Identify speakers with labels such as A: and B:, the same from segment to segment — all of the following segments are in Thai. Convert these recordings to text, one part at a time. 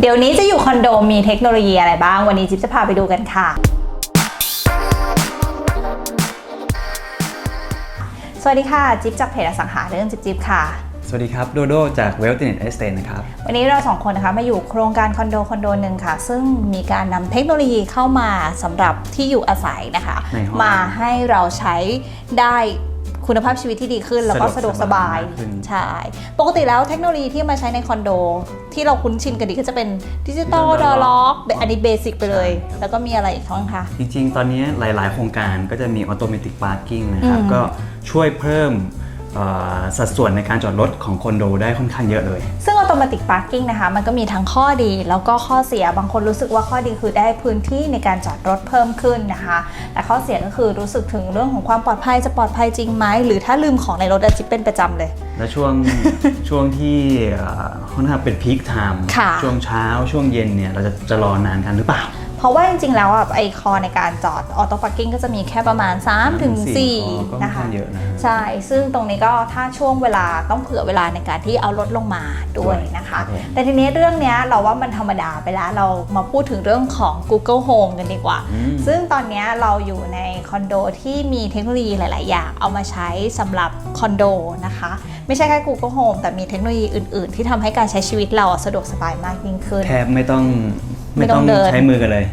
A: เดี๋ยวนี้จะอยู่คอนโดมีเทคโนโลยีอะไรบ้าง วันนี้จิ๊บจะพาไปดูกันค่ะ สวัสดีค่ะ จิ๊บจากเพจอสังหาเรื่องจิ๊บจิ๊บค่ะ
B: สวัสดีครับ โดโดจาก w e l t h Net Estate นะครับ
A: วันนี้เราสองคนนะคะมาอยู่โครงการคอนโดคอนโดหนึ่งค่ะ ซึ่งมีการนำเทคโนโลยีเข้ามาสำหรับที่อยู่อาศัยนะคะ
B: ในห้อง
A: มาให้เราใช้ได้ คุณภาพชีวิตที่ดีขึ้น แล้วก็สะ
B: สะ
A: ด
B: ด
A: ว
B: ว
A: ก
B: ก
A: ส
B: ส
A: บา
B: บายยมากขึ้น
A: ใช่ปกติแล้วเทคโนโลยีที่มาใช้ในคอนโด ที่เราคุ้นชินกันดีก็จะเป็นดิจิตอล
B: Digital
A: ดอ
B: Door
A: ล็อก
B: Lock
A: อันนี้เบสิกไปเลย
B: ใช่
A: แล้วก็มีอะไรอีกบ้างคะ
B: จริงๆ ตอนนี้หลาย ๆ โครงการก็จะมี Automatic Parking นะครับ
A: อืม
B: ก็ช่วยเพิ่มเอ่อ สัดส่วนในการจอดรถของคอนโดได้ค่อนข้างเยอะเลย
A: ซึ่ง automatic parking นะคะ มันก็มีทั้งข้อดีแล้วก็ข้อเสียบางคนรู้สึกว่าข้อดีคือได้พื้นที่ในการจอดรถเพิ่มขึ้นนะคะ แต่ข้อเสียก็คือรู้สึกถึงเรื่องของความปลอดภัยจะปลอดภัยจริงไหมหรือถ้าลืมของในรถอะจิ๊บเป็นประจำเลย
B: และช่วงช่วงที่เอ่อค่อนข้างเป็นพีคไทม์
A: ค่ะ
B: ช่วงเช้าช่วงเย็นเนี่ยเราจะจะรอนานกันหรือเปล่า
A: เพ ราะว่าจริงๆ แล้วอะไอคอในการจอดออโต้พาร์กิ้งก็จะมีแค่ประมาณ 3-4ถึง
B: อ๋อก็ค่อน
A: นะคะ
B: ข้างเยอะนะ
A: ใช่ ซึ่งตรงนี้ก็ถ้าช่วงเวลาต้องเผื่อเวลาในการที่เอารถลงมาด้วยนะคะ
B: ครับผม
A: แต่ทีนี้เรื่องเนี้ยเราว่ามันธรรมดาไปแล้ว เรามาพูดถึงเรื่องของ Google Home กันดีกว่า
B: อืม
A: ซึ่งตอนเนี้ยเราอยู่ในคอนโดที่มีเทคโนโลยีหลาย ๆ อย่างเอามาใช้สำหรับคอนโดนะคะ ไม่ใช่แค่ Google Home แต่มีเทคโนโลยีอื่น ๆ ที่ทำให้การใช้ชีวิตเราสะดวกสบายมากยิ่งขึ้น
B: แทบไม่ต้อง
A: ไม่
B: ไม่
A: ต้
B: ต้
A: อ
B: องง
A: เดิน
B: ใช้มือกันเลย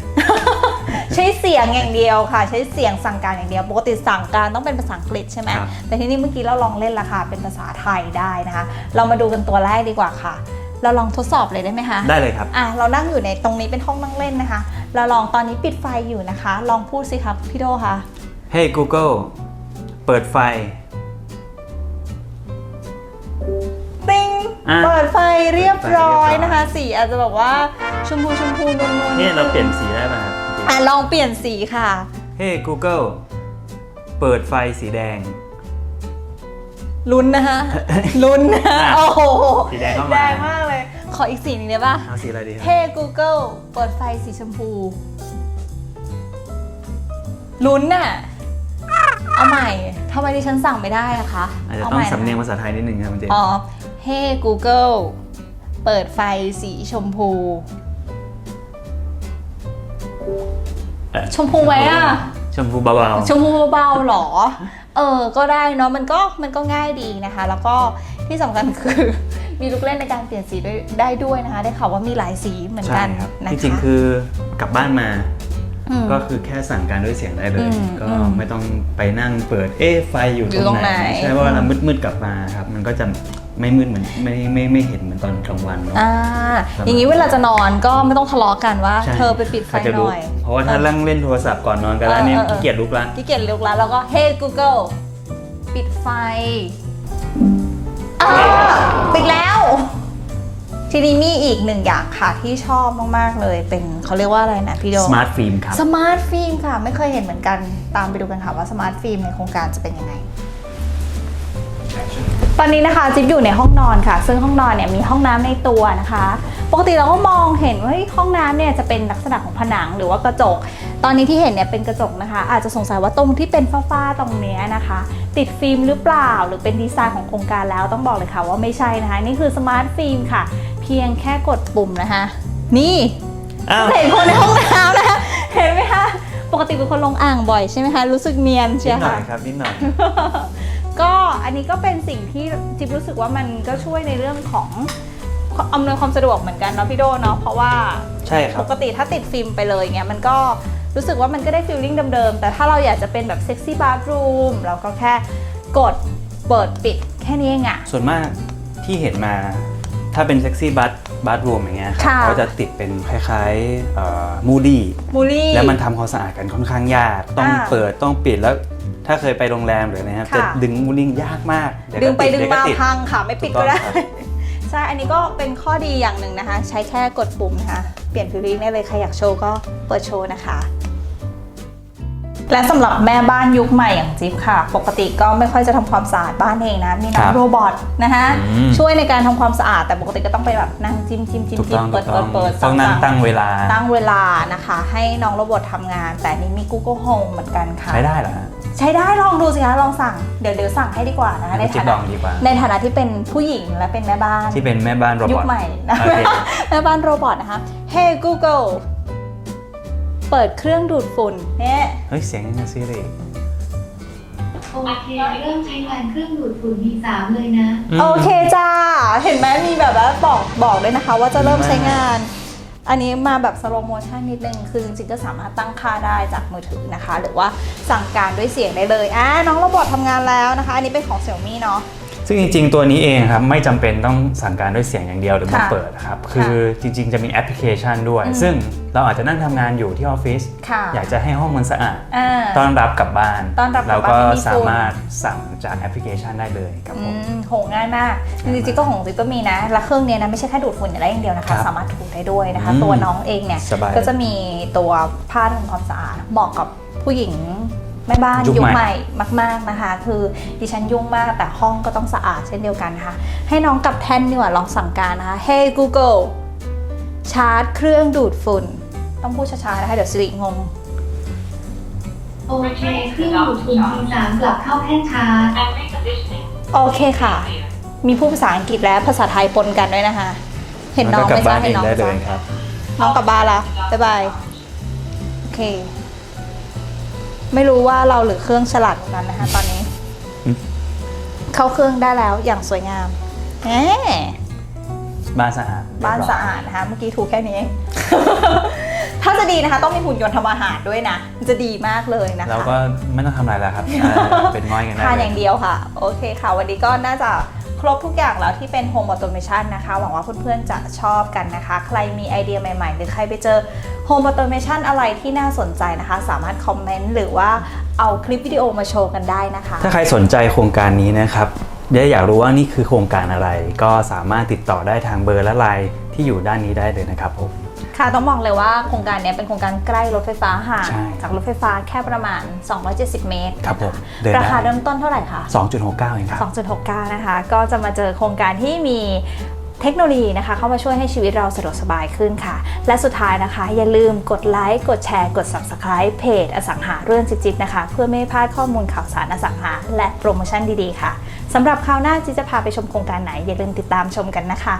A: ใช้เสียงอย่างเดียวค่ะ ใช้เสียงสั่งการอย่างเดียว ปกติสั่งการต้องเป็นภาษาอังกฤษใช่ไหม
B: ครับ
A: แต่ทีนี้เมื่อกี้เราลองเล่นละค่ะเป็นภาษาไทยได้นะคะ เรามาดูกันตัวแรกดีกว่าค่ะ เราลองทดสอบเลยได้ไหมคะ
B: ได้เลยครับ
A: อะเรานั่งอยู่ในตรงนี้เป็นห้องนั่งเล่นนะคะ เราลองตอนนี้ปิดไฟอยู่นะคะ ลองพูดสิครับพี่โดคะ
B: Hey Google เปิดไฟ
A: ติ้ง
B: อะ
A: เปิดไฟเรียบร้อย
B: เปิดไฟเรียบร้อย
A: นะคะ สีอาจจะแบบว่า ชมพูชมพูนวลๆ
B: เนี่ยเราเปลี่ยนสีได้ป่ะครับ
A: อะลองเปลี่ยนสีค่ะ
B: Hey Google เปิดไฟสีแดง
A: ลุ้นนะคะลุ้นนะ
B: อะ
A: โอ้โห
B: สีแดงเข้ามา
A: แดงมากเลย ขออีกสีหนึงได้ปะ
B: เอาสีอะไรดีครับ
A: เฮ้ Google เปิดไฟสีชมพู ลุ้นน่ะ เอาใหม่ทำไมดิฉันสั่งไม่ได้อะคะ
B: อาจจะ
A: เา
B: ต้อ
A: ให
B: ง
A: ม่
B: สำเนียง
A: นะ
B: ภาษาไทยนิดนึงครับคุณเจ
A: อ๋อเฮ้ Google เปิดไฟสีชมพู ชมพูไหมอะ
B: ชมพูเบา
A: ชมพูเบาๆหรอ เออ ก็ได้เนาะ มันก็ มันก็ง่ายดีนะคะ แล้วก็ที่สำคัญคือ มีลูกเล่นในการเปลี่ยนสีด้วยได้ด้วยนะคะ ได้ข่าวว่ามีหลายสีเหมือน
B: ๆใช่
A: กัน
B: ครับ
A: นะคะ
B: จริงๆคือกลับบ้านมา
A: ม
B: ก็คือแค่สั่งการด้วยเสียงได้เลย
A: อืม
B: ก็
A: อืม
B: ไม่ต้องไปนั่งเปิดเอ๊ะไฟอยู่
A: อยู่
B: ต
A: ต
B: ร
A: รงง
B: ไหน
A: ไหน
B: ใช่ว่าเวลามืดๆกลับมาครับ มันก็จะไม่มืดเหมือนไม่ไม่ไม่เห็นเหมือนตอนกลางวันเนาะ
A: อ่า
B: ประมาณ
A: อย่างนี้เวลาจะนอนก็ไม่ต้องทะเลาะกันว่า
B: ใช่
A: เธอไปปิดไฟ
B: เขาจะ
A: ห
B: ลุก
A: น่อย
B: เพราะว่าถ้านั่งเล่นโทรศัพท์ก่อนนอนกันแล้วนี่
A: เออเออ
B: ขี้เกียจลุกละ
A: ขี้เกียจลุกแล้วแล้วก็ Hey Google ปิดไฟอ่าปิดแล้ว ทีนี้มีอีกหนึ่งอย่างค่ะที่ชอบมากๆเลย เป็นเขาเรียกว่าอะไรนะพี่โด
B: สมาร์ทฟิล์มครับ
A: สมาร์ทฟิล์มค่ะ ไม่เคยเห็นเหมือนกันตามไปดูกันค่ะว่าสมาร์ทฟิล์มในโครงการจะเป็นยังไงตอนนี้นะคะจิ๊บอยู่ในห้องนอนค่ะ ซึ่งห้องนอนเนี่ยมีห้องน้ำในตัวนะคะ ปกติเราก็มองเห็นว่าเฮ้ยห้องน้ำเนี่ยจะเป็นลักษณะของผนังหรือว่ากระจก ตอนนี้ที่เห็นเนี่ยเป็นกระจกนะคะ อาจจะสงสัยว่าตรงที่เป็นฝ้าๆตรงเนี้ยนะคะ ติดฟิล์มหรือเปล่าหรือเป็นดีไซน์ของโครงการแล้วต้องบอกเลยค่ะว่าไม่ใช่นะคะ นี่คือสมาร์ทฟิล์มค่ะ เพียงแค่กดปุ่มนะคะ นี่
B: อ้าว
A: เห็นคนในห้องน้ำนะคะเห็นไหมคะปกติเป็นคนลงอ่างบ่อยใช่ไหมคะรู้สึกเนียน
B: นิ
A: เชี
B: ด
A: ยว
B: หน่อ
A: ค่ะ
B: ยครับนิดหน่อย
A: ก็อันนี้ก็เป็นสิ่งที่จิ๊บรู้สึกว่ามันก็ช่วยในเรื่องของอำนวยความสะดวกเหมือนกันเนาะพี่โดเนาะเพราะว่า
B: ใช่ครั
A: ป
B: บ
A: กติถ้าติดฟิล์มไปเลยเงี้ยมันก็ รู้สึกว่ามันก็ได้ฟีลลิ่งเดิมๆ แต่ถ้าเราอยากจะเป็นแบบเซ็กซี่บาร์รูมเราก็แค่กดเปิดปิดแค่นี้เองอะ
B: ส่วนมากที่เห็นมาถ้าเป็นเซ็กซี่บัตบัตรูมอย่างเงี้ยครับ
A: ค่ะ
B: เขาจะติดเป็นคล้ายๆมูดี้
A: มูลี่
B: แล้วมันทำความสะอาดกันค่อนข้างยาก ต้อง
A: อ่า
B: เปิดต้องปิดแล้วถ้าเคยไปโรงแรมหรืออะไรนะครับ
A: ค่ะ
B: จะดึงมูลิ่งยากมากเยว
A: ดึ
B: ก็
A: งไป
B: ติ
A: ดึง
B: เยวก็
A: มา
B: ติด
A: พังค่ะไม่ปิด
B: ถูกต้
A: ก็
B: อง
A: ได้
B: ครับ
A: ใช่ อันนี้ก็เป็นข้อดีอย่างหนึ่งนะคะ ใช้แค่กดปุ่มนะคะ เปลี่ยนฟิลลิ่งได้เลยใครอยากโชว์ก็เปิดโชว์นะคะ และสำหรับแม่บ้านยุคใหม่อย่างจิ๊บค่ะ ปกติก็ไม่ค่อยจะทำความสะอาดบ้านเองนะ มีน้อง
B: ครับ
A: โรบอทนะคะ
B: อืม
A: ช่วยในการทำความสะอาดแต่ปกติก็ต้องไปแบบนั่งจิ้มจิ้มจิ้ม
B: ถูก
A: จิ้
B: ต้
A: ม
B: อง
A: เปิด
B: ถูก
A: เปิดเปิด
B: ต้องนั่ง
A: สั่
B: ตั้งเวลา
A: ตั้งเวลานะคะ ให้น้องโรบอททำงาน แต่อันนี้มี Google Home เหมือนกันค่ะ
B: ใช้ได้เหรอฮะ
A: ใช้ได้ลองดูสิคะลองสั่งเดี๋ยวเดี๋ยวสั่งให้ดีกว่านะคะใน
B: จิ๊บ
A: ฐา
B: ล
A: นะ
B: องดีกว่า
A: ในฐานะที่เป็นผู้หญิงและเป็นแม่บ้าน
B: ที่เป็นแม่บ้านโรบ
A: ยุ
B: อ
A: ค
B: ท
A: ใหม่นะ
B: โอเค
A: แม่บ้านโรบอทนะคะ Hey Google เปิดเครื่องดูดฝุ่นเนี่ย
B: เฮ้ย เสียงนี่นะซิริ
C: โอเคเริ่มใช้งานเครื่องดูดฝุ่น V3 เลยนะ
A: โอเคจ้า เห็นไหมมีแบบว่าบอกบอกด้วยนะคะ ว่าจะเริ่มใช้งาน อันนี้มาแบบสโลโมชันนิดนึง คือจริงๆก็สามารถตั้งค่าได้จากมือถือนะคะ หรือว่าสั่งการด้วยเสียงได้เลยอ่าน้องโรบอททำงานแล้วนะคะ อันนี้เป็นของ Xiaomi เนาะ
B: ซึ่งจริงๆ ตัวนี้เองครับไม่จำเป็นต้องสั่งการด้วยเสียงอย่างเดียวหรือมา
A: ค่ะ
B: เปิดนะครับ คือจริงๆ จะมีแอปพลิเคชันด้วย
A: อืม
B: ซึ่ง เราอาจจะนั่งทำงานอยู่ที่ออฟฟิศ
A: ค่ะ
B: อยากจะให้ห้องมันสะอาด
A: อ่า
B: ต้อนรับกลับบ้าน
A: ต้อนรับกลั
B: เรา
A: บบ้าน
B: ก็
A: ไม่มีฝุ่น
B: สามารถสั่งจากแอปพลิเคชันได้เลยครับ
A: อื
B: ผม
A: มโหง่ายมากจริงๆก็ของจิ๊บก็มีนะและเครื่องเนี้ยนะไม่ใช่แค่ดูดฝุ่นอย่างไรอย่างเดียวนะ
B: ครั
A: คะ
B: บ
A: สามารถถูได้ด้วยนะคะ
B: อืม
A: ตัวน้องเองเนี่ย
B: สบาย
A: ก็จะมีตัวผ้าทำความสะอาดเหมาะกับผู้หญิงแม่บ้าน
B: ยุค
A: ยุค
B: ใหม่
A: ใหม่มาก ๆนะคะ คือดิฉันยุ่งมากแต่ห้องก็ต้องสะอาดเช่นเดียวกันนะคะให้น้องกับแท่นดีกว่าลองสั่งการนะคะ Hey Google ชาร์จเครื่องดูดฝุ่น ต้องพูดช้าๆนะคะเดี๋ยวสิริงง
C: โอเคเครื่องดูดฝุ่น V3 กลับเข้าแท่นชาร์จ
D: and reconditioning.
A: โอเคค่ะมีผู้ภาษาอังกฤษและภาษาไทยปนกันด้วยนะคะ เห็นน้อง
B: แล้วก็กลั
A: ไม่
B: บ
A: ใช่
B: บ้านเอ
A: เห็น
B: ง
A: น้อง
B: ได้
A: ไม่
B: เล
A: ใช่
B: ยครับ
A: น้องกลับบ้านละบ๊ายบายโอเค ไม่รู้ว่าเราหรือเครื่องฉลาดกว่ากันนะคะ ตอนนี้
B: อืม
A: เข้าเครื่องได้แล้วอย่างสวยงามแหม
B: บ้านสะอาด
A: บ้านสะอาดนะคะเมื่อกี้ถูกแค่นี้เอง ถ้าจะดีนะคะ ต้องมีหุ่นยนต์ทำอาหารด้วยนะจะดีมากเลยนะคะ
B: เราก็ไม่ต้องทำอะไรแล้วครับอ่าเป็นง่อยกันได้
A: ทาน
B: เล
A: อย่างเดียวค่ะ โอเคค่ะ วันนี้ก็น่าจะครบทุกอย่างแล้วที่เป็น Home Automation นะคะ หวังว่าเพื่อนๆจะชอบกันนะคะ ใครมีไอเดียใหม่ๆ หรือใครไปเจอ Home Automation อะไรที่น่าสนใจนะคะ สามารถคอมเมนต์หรือว่าเอาคลิปวิดีโอมาโชว์กันได้นะคะ
B: ถ้าใครสนใจโครงการนี้นะครับเดี๋ยวอยากรู้ว่านี่คือโครงการอะไร ก็สามารถติดต่อได้ทางเบอร์และไลน์ ที่อยู่ด้านนี้ได้เลยนะครับผม
A: ค่ะต้องบอกเลยว่าโครงการเนี้ยเป็นโครงการใกล้รถไฟฟ้าห่าง
B: ใช่
A: จากรถไฟฟ้าแค่ประมาณ 270 เมตร
B: ครับผมเดิน
A: รา
B: ได้
A: คาเริ่มต้นเท่าไหร่คะ
B: 2.69เองครับ
A: 2.69 นะคะ ก็จะมาเจอโครงการที่มีเทคโนโลยีนะคะ เข้ามาช่วยให้ชีวิตเราสะดวกสบายขึ้นค่ะ และสุดท้ายนะคะ อย่าลืมกดไลค์กดแชร์ กด Subscribe เพจอสังหาเรื่องจิตๆนะคะ เพื่อไม่ให้พลาดข้อมูลข่าวสารอสังหา และโปรโมชั่นดีๆค่ะสำหรับคราวหน้าจิจะพาไปชมโครงการไหนอย่าลืมติดตามชมกันนะคะ